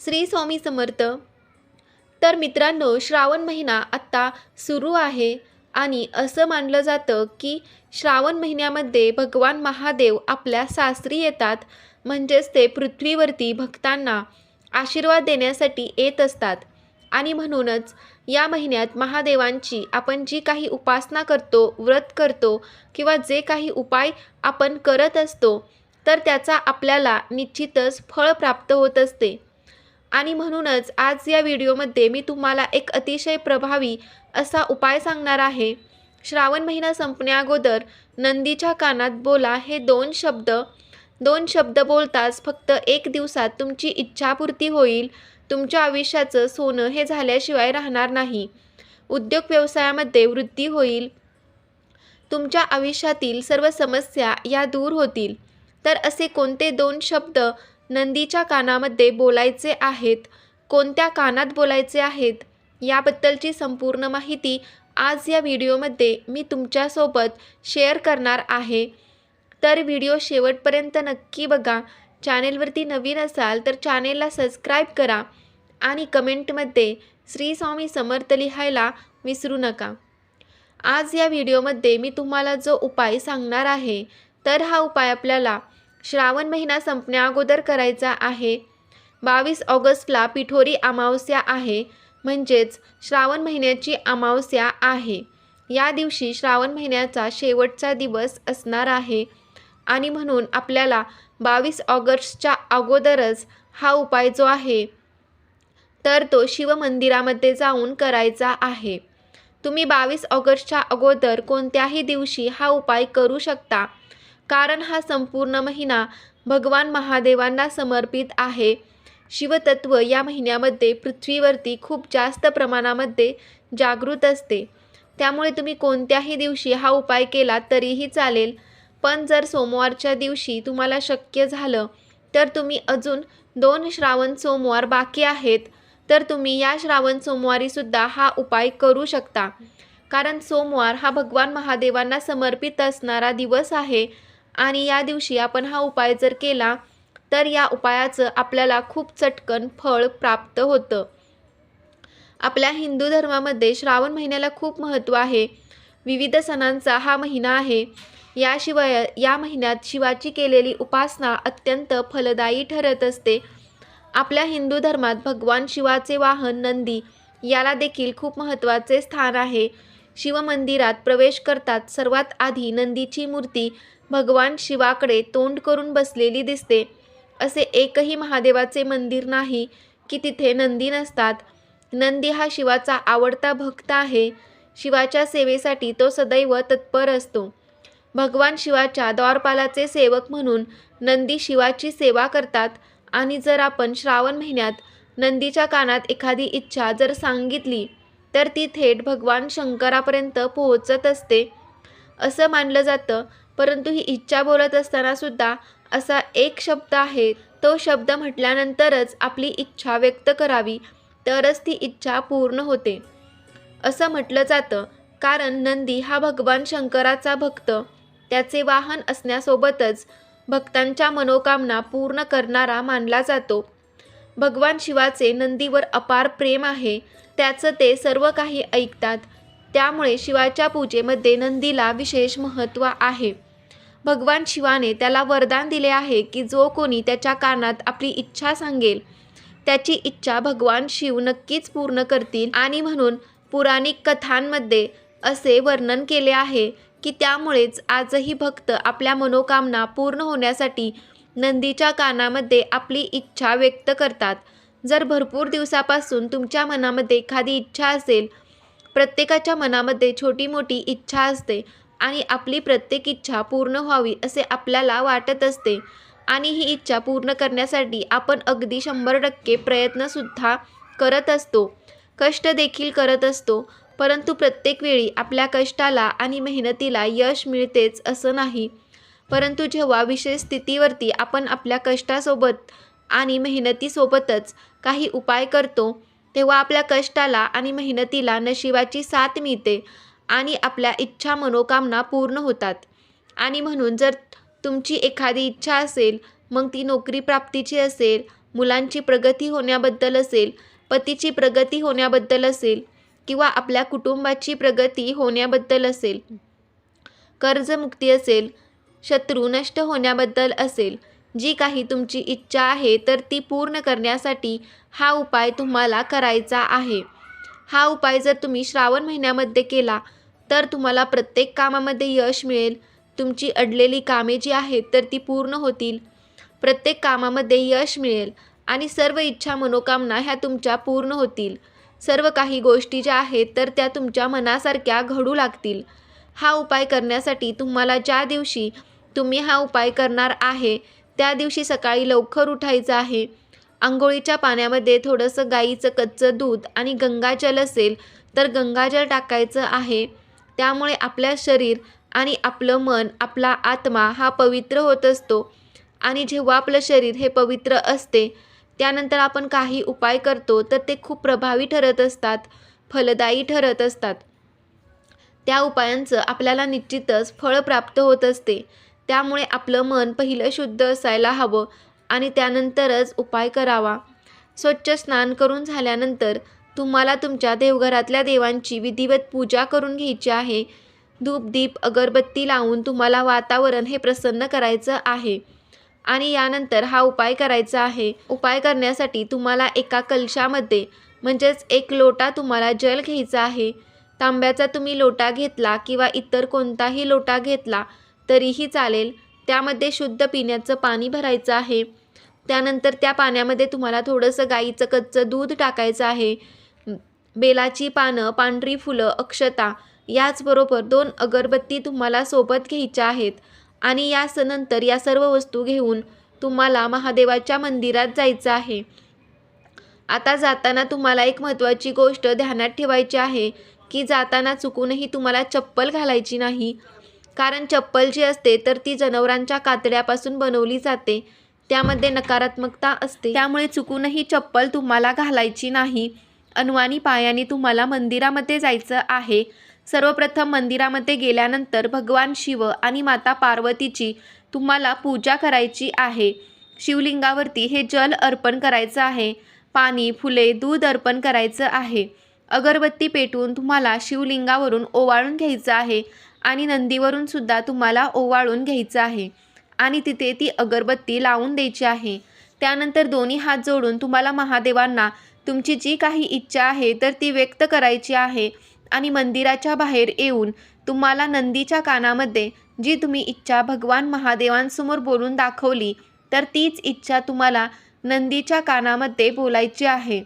श्री स्वामी समर्थ. तर मित्रांनो श्रावण महिना आत्ता सुरू आहे आणि असं मानलं जातं की श्रावण महिन्यामध्ये भगवान महादेव आपल्या सासरी येतात. म्हणजेच ते पृथ्वीवरती भक्तांना आशीर्वाद देण्यासाठी येत असतात. आणि म्हणूनच या महिन्यात महादेवांची आपण जी काही उपासना करतो व्रत करतो किंवा जे काही उपाय आपण करत असतो तर त्याचा आपल्याला निश्चितच फळ प्राप्त होत असते. आणि म्हणूनच आज या व्हिडिओमध्ये मी तुम्हाला एक अतिशय प्रभावी असा उपाय सांगणार आहे. श्रावण महिना संपण्याअगोदर नंदीच्या कानात बोला हे दोन शब्द दोन शब्द बोलताच फक्त एक दिवसात तुमची इच्छापूर्ती होईल. तुमच्या आयुष्याचं सोनं हे झाल्याशिवाय राहणार नाही. उद्योग व्यवसायामध्ये वृद्धी होईल. तुमच्या आयुष्यातील सर्व समस्या या दूर होतील. तर असे कोणते दोन शब्द नंदीच्या कानामध्ये बोलायचे आहेत. कोणत्या कानात बोलायचे आहेत? याबद्दलची संपूर्ण माहिती आज या व्हिडिओमध्ये मी तुमच्यासोबत शेअर करणार आहे. तर व्हिडिओ शेवटपर्यंत नक्की बघा. चॅनेलवरती नवीन असाल तर चॅनेलला सबस्क्राईब करा आणि कमेंटमध्ये श्री स्वामी समर्थ लिहायला विसरू नका. आज या व्हिडिओमध्ये मी तुम्हाला जो उपाय सांगणार आहे तर हा उपाय आपल्याला श्रावण महिना संपण्याअगोदर करायचा आहे. बावीस ऑगस्टला पिठोरी अमावस्या आहे म्हणजेच श्रावण महिन्याची अमावस्या आहे. या दिवशी श्रावण महिन्याचा शेवटचा दिवस असणार आहे आणि म्हणून आपल्याला बावीस ऑगस्टच्या अगोदरच हा उपाय जो आहे तर तो शिवमंदिरामध्ये जाऊन करायचा आहे. तुम्ही बावीस ऑगस्टच्या अगोदर कोणत्याही दिवशी हा उपाय करू शकता. कारण हा संपूर्ण महिना भगवान महादेवांना समर्पित आहे. शिवतत्व या महिन्यामध्ये पृथ्वीवरती खूप जास्त प्रमाणामध्ये जागृत असते. त्यामुळे तुम्ही कोणत्याही दिवशी हा उपाय केला तरीही चालेल. पण जर सोमवारच्या दिवशी तुम्हाला शक्य झालं तर तुम्ही अजून दोन श्रावण सोमवार बाकी आहेत तर तुम्ही या श्रावण सोमवारीसुद्धा हा उपाय करू शकता. कारण सोमवार हा भगवान महादेवांना समर्पित असणारा दिवस आहे. आणि या दिवशी आपण हा उपाय जर केला तर या उपायाचं आपल्याला खूप चटकन फळ प्राप्त होतं. आपल्या हिंदू धर्मामध्ये श्रावण महिन्याला खूप महत्त्व आहे. विविध सणांचा हा महिना आहे. याशिवाय या महिन्यात शिवाची केलेली उपासना अत्यंत फलदायी ठरत असते. आपल्या हिंदू धर्मात भगवान शिवाचे वाहन नंदी याला देखील खूप महत्त्वाचे स्थान आहे. शिवमंदिरात प्रवेश करतात. सर्वात आधी नंदीची मूर्ती भगवान शिवाकडे तोंड करून बसलेली दिसते. असे एकही महादेवाचे मंदिर नाही की तिथे नंदी नसतात. नंदी हा शिवाचा आवडता भक्त आहे. शिवाच्या सेवेसाठी तो सदैव तत्पर असतो. भगवान शिवाच्या द्वारपालाचे सेवक म्हणून नंदी शिवाची सेवा करतात आणि जर आपण श्रावण महिन्यात नंदीच्या कानात एखादी इच्छा जर सांगितली तर ती थेट भगवान शंकरापर्यंत पोहोचत असते. असं मानलं जातं परंतु ही इच्छा बोलत असतानासुद्धा असा एक शब्द आहे तो शब्द म्हटल्यानंतरच आपली इच्छा व्यक्त करावी तरच ती इच्छा पूर्ण होते. असं म्हटलं जातं कारण नंदी हा भगवान शंकराचा भक्त. त्याचे वाहन असण्यासोबतच भक्तांच्या मनोकामना पूर्ण करणारा मानला जातो. भगवान शिवाचे नंदीवर अपार प्रेम आहे त्याचं ते सर्व काही ऐकतात. त्यामुळे शिवाच्या पूजेमध्ये नंदीला विशेष महत्त्व आहे. भगवान शिवाने त्याला वरदान दिले आहे की जो कोणी त्याच्या कानात आपली इच्छा सांगेल त्याची इच्छा भगवान शिव नक्कीच पूर्ण करतील आणि म्हणून पुराणिक कथांमध्ये असे वर्णन केले आहे की त्यामुळेच आजही भक्त आपल्या मनोकामना पूर्ण होण्यासाठी नंदीच्या कानामध्ये आपली इच्छा व्यक्त करतात. जर भरपूर दिवसापासून तुमच्या मनामध्ये एखादी इच्छा असेल प्रत्येकाच्या मनामध्ये छोटी मोठी इच्छा असते आणि आपली प्रत्येक इच्छा पूर्ण व्हावी असे आपल्याला वाटत असते. आणि ही इच्छा पूर्ण करण्यासाठी आपण अगदी शंभर टक्के प्रयत्नसुद्धा करत असतो. कष्ट देखील करत असतो. परंतु प्रत्येक वेळी आपल्या कष्टाला आणि मेहनतीला यश मिळतेच असं नाही. परंतु जेव्हा विशेष स्थितीवरती आपण आपल्या कष्टासोबत आणि मेहनतीसोबतच काही उपाय करतो तेव्हा आपल्या कष्टाला आणि मेहनतीला नशिबाची साथ मिळते. आणि आपल्या इच्छा मनोकामना पूर्ण होतात. आणि म्हणून जर तुमची एखादी इच्छा असेल मग ती नोकरी प्राप्तीची असेल मुलांची प्रगती होण्याबद्दल असेल पतीची प्रगती होण्याबद्दल असेल किंवा आपल्या कुटुंबाची प्रगती होण्याबद्दल असेल कर्जमुक्ती असेल शत्रू नष्ट होण्याबद्दल असेल जी काही तुमची इच्छा आहे तर ती पूर्ण करण्यासाठी हा उपाय तुम्हाला करायचा आहे. हा उपाय जर तुम्ही श्रावण महिन्यामध्ये केला तर तुम्हाला प्रत्येक कामामध्ये यश मिळेल. तुमची अडलेली कामे जी आहेत तर ती पूर्ण होतील. प्रत्येक कामामध्ये यश मिळेल आणि सर्व इच्छा मनोकामना ह्या तुमच्या पूर्ण होतील. सर्व काही गोष्टी ज्या आहेत तर त्या तुमच्या मनासारख्या घडू लागतील. हा उपाय करण्यासाठी तुम्हाला ज्या दिवशी तुम्ही हा उपाय करणार आहे त्या दिवशी सकाळी लवकर उठायचं आहे. आंघोळीच्या पाण्यामध्ये थोडंसं गाईचं कच्चं दूध आणि गंगाजल असेल तर गंगाजल टाकायचं आहे. त्यामुळे आपल्या शरीर आणि आपलं मन आपला आत्मा हा पवित्र होत असतो. आणि जेव्हा आपलं शरीर हे पवित्र असते त्यानंतर आपण काही उपाय करतो तर ते खूप प्रभावी ठरत असतात फलदायी ठरत असतात. त्या उपायांचं आपल्याला निश्चितच फळ प्राप्त होत असते. त्यामुळे आपलं मन पहिलं शुद्ध असायला हवं आणि त्यानंतरच उपाय करावा. स्वच्छ स्नान करून झाल्यानंतर तुम्हाला तुमच्या देवघरातल्या देवांची विधिवत पूजा करून घ्यायची आहे. धूप दीप अगरबत्ती लावून तुम्हाला वातावरण हे प्रसन्न करायचं आहे. आणि यानंतर हा उपाय करायचा आहे. उपाय करण्यासाठी तुम्हाला एका कलशामध्ये म्हणजेच एक लोटा तुम्हाला जल घ्यायचा आहे. तांब्याचा तुम्ही लोटा घेतला किंवा इतर कोणताही लोटा घेतला तरीही चालेल. त्यामध्ये शुद्ध पिण्याचं पाणी भरायचं आहे. त्यानंतर त्या पाण्यामध्ये तुम्हाला थोडंसं गाईचं कच्चं दूध टाकायचं आहे. बेलाची पानं पांढरी फुलं अक्षता याचबरोबर दोन अगरबत्ती तुम्हाला सोबत घ्यायच्या आहेत. आणि यासनंतर या सर्व वस्तू घेऊन तुम्हाला महादेवाच्या मंदिरात जायचं आहे. आता जाताना तुम्हाला एक महत्त्वाची गोष्ट ध्यानात ठेवायची आहे की जाताना चुकूनही तुम्हाला चप्पल घालायची नाही. कारण चप्पल जी असते तर ती जनावरांच्या कातड्यापासून बनवली जाते. त्यामध्ये नकारात्मकता असते. त्यामुळे चुकूनही चप्पल तुम्हाला घालायची नाही. अनवाणी पायाने तुम्हाला मंदिरामध्ये जायचं आहे. सर्वप्रथम मंदिरामध्ये गेल्यानंतर भगवान शिव आणि माता पार्वतीची तुम्हाला पूजा करायची आहे. शिवलिंगावरती हे जल अर्पण करायचं आहे. पाणी फुले दूध अर्पण करायचं आहे. अगरबत्ती पेटवून तुम्हाला शिवलिंगावरून ओवाळून घ्यायचं आहे आणि नंदीवरून सुद्धा तुम्हाला ओवाळून घ्यायचं आहे आणि तिथे ती अगरबत्ती लावून द्यायची आहे. त्यानंतर दोन्ही हात जोडून तुम्हाला महादेवांना तुमची जी काही इच्छा आहे तर ती व्यक्त करायची आहे. आणि मंदिराच्या बाहेर येऊन तुम्हाला नंदीच्या कानामध्ये जी तुम्ही इच्छा भगवान महादेवांसमोर बोलून दाखवली तर तीच इच्छा तुम्हाला नंदीच्या कानामध्ये बोलायची आहे.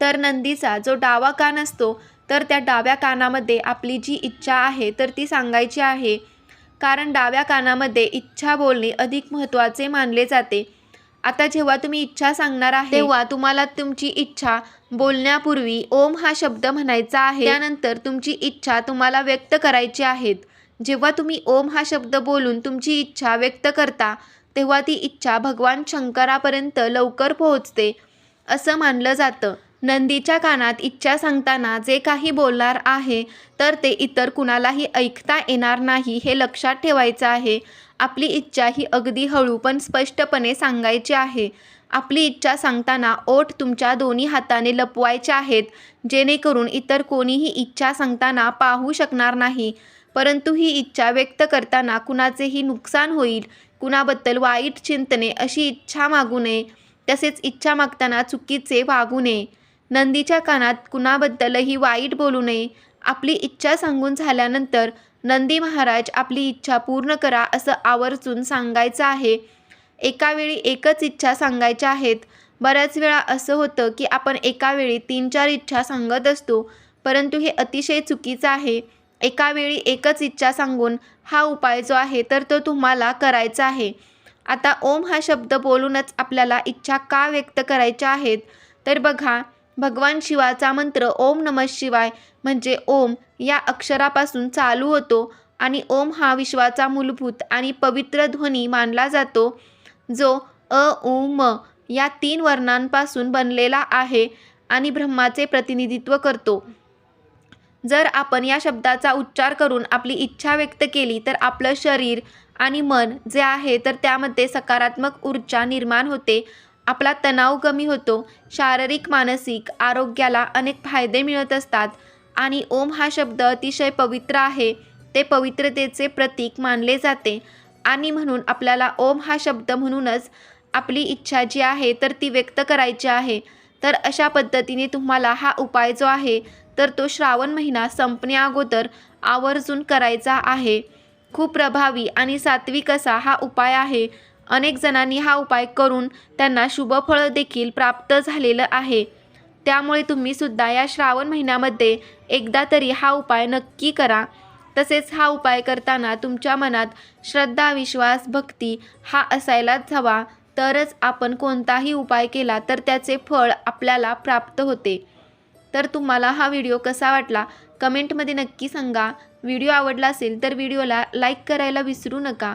तर नंदीचा जो डावा कान असतो तर त्या डाव्या कानामध्ये आपली जी इच्छा आहे तर ती सांगायची आहे. कारण डाव्या कानामध्ये इच्छा बोलणे अधिक महत्त्वाचे मानले जाते. आता जेव्हा तुम्ही इच्छा सांगणार आहे तेव्हा तुम्हाला तुमची इच्छा बोलण्यापूर्वी ओम हा शब्द म्हणायचा आहे. त्यानंतर तुमची इच्छा तुम्हाला व्यक्त करायची आहेत. जेव्हा तुम्ही ओम हा शब्द बोलून तुमची इच्छा व्यक्त करता तेव्हा ती इच्छा भगवान शंकरापर्यंत लवकर पोहोचते असं मानलं जातं. नंदीच्या कानात इच्छा सांगताना जे काही बोलणार आहे तर ते इतर कुणालाही ऐकता येणार नाही हे लक्षात ठेवायचं आहे. आपली इच्छा ही अगदी हळू पण स्पष्टपणे सांगायची आहे. आपली इच्छा सांगताना ओठ तुमच्या दोन्ही हाताने लपवायचे आहेत जेणेकरून इतर कोणीही इच्छा सांगताना पाहू शकणार नाही. परंतु ही इच्छा व्यक्त करताना कुणाचेही नुकसान होईल कुणाबद्दल वाईट चिंतने अशी इच्छा मागू नये. तसेच इच्छा मागताना चुकीचे वागू नये. नंदीच्या कानात कुणाबद्दलही वाईट बोलू नये. आपली इच्छा सांगून झाल्यानंतर नंदी महाराज आपली इच्छा पूर्ण करा असं आवर्जून सांगायचं आहे. एका वेळी एकच इच्छा सांगायच्या आहेत. बऱ्याच वेळा असं होतं की आपण एका वेळी तीन चार इच्छा सांगत असतो परंतु हे अतिशय चुकीचं आहे. एका वेळी एकच इच्छा सांगून हा उपाय जो आहे तर तो तुम्हाला करायचा आहे. आता ओम हा शब्द बोलूनच आपल्याला इच्छा का व्यक्त करायच्या आहेत? तर बघा भगवान शिवाचा मंत्र ओम नमः शिवाय म्हणजे ओम या अक्षरापासून चालू होतो आणि ओम हा विश्वाचा मूलभूत आणि पवित्र ध्वनी मानला जातो जो अ उ म या तीन वर्णांपासून बनलेला आहे आणि ब्रह्माचे प्रतिनिधित्व करतो. जर आपण या शब्दाचा उच्चार करून आपली इच्छा व्यक्त केली तर आपलं शरीर आणि मन जे आहे तर त्यामध्ये सकारात्मक ऊर्जा निर्माण होते. आपला तणाव कमी होतो शारीरिक मानसिक आरोग्याला अनेक फायदे मिळत असतात. आणि ओम हा शब्द अतिशय पवित्र आहे. ते पवित्रतेचे प्रतीक मानले जाते. आणि म्हणून आपल्याला ओम हा शब्द म्हणूनच आपली इच्छा जी आहे तर ती व्यक्त करायची आहे. तर अशा पद्धतीने तुम्हाला हा उपाय जो आहे तर तो श्रावण महिना संपण्या अगोदर आवर्जून करायचा आहे. खूप प्रभावी आणि सात्विक असा हा उपाय आहे. अनेक जणांनी हा उपाय करून त्यांना शुभफळ देखील प्राप्त झालेलं आहे. त्यामुळे तुम्ही सुद्धा या श्रावण महिन्यामध्ये एकदा तरी हा उपाय नक्की करा. तसेच हा उपाय करताना तुमच्या मनात श्रद्धा विश्वास भक्ती हा असायलाच हवा. तरच आपण कोणताही उपाय केला तर त्याचे फळ आपल्याला प्राप्त होते. तर तुम्हाला हा व्हिडिओ कसा वाटला? कमेंटमध्ये नक्की सांगा. व्हिडिओ आवडला असेल तर व्हिडिओला लाईक करायला विसरू नका.